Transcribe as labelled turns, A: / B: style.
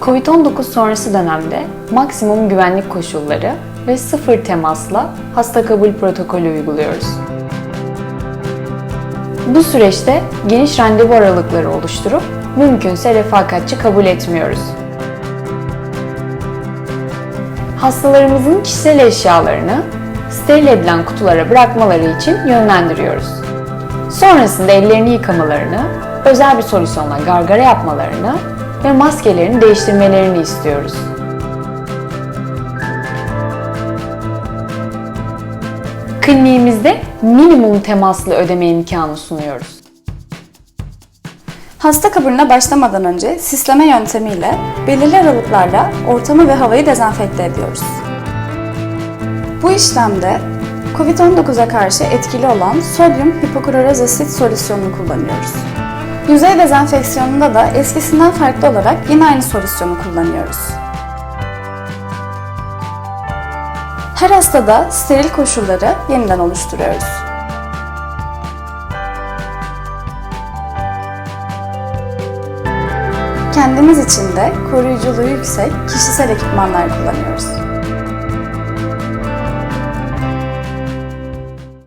A: Covid-19 sonrası dönemde maksimum güvenlik koşulları ve sıfır temasla hasta kabul protokolü uyguluyoruz. Bu süreçte geniş randevu aralıkları oluşturup mümkünse refakatçi kabul etmiyoruz. Hastalarımızın kişisel eşyalarını steril edilen kutulara bırakmaları için yönlendiriyoruz. Sonrasında ellerini yıkamalarını, özel bir solüsyonla gargara yapmalarını ve maskelerini değiştirmelerini istiyoruz. Kliniğimizde minimum temaslı ödeme imkanı sunuyoruz.
B: Hasta kabulüne başlamadan önce sisleme yöntemiyle belirli aralıklarla ortamı ve havayı dezenfekte ediyoruz. Bu işlemde COVID-19'a karşı etkili olan sodyum hipokloraz asit solüsyonunu kullanıyoruz. Yüzey dezenfeksiyonunda da eskisinden farklı olarak yine aynı solüsyonu kullanıyoruz. Her hastada steril koşulları yeniden oluşturuyoruz. Kendimiz için de koruyuculuğu yüksek kişisel ekipmanlar kullanıyoruz.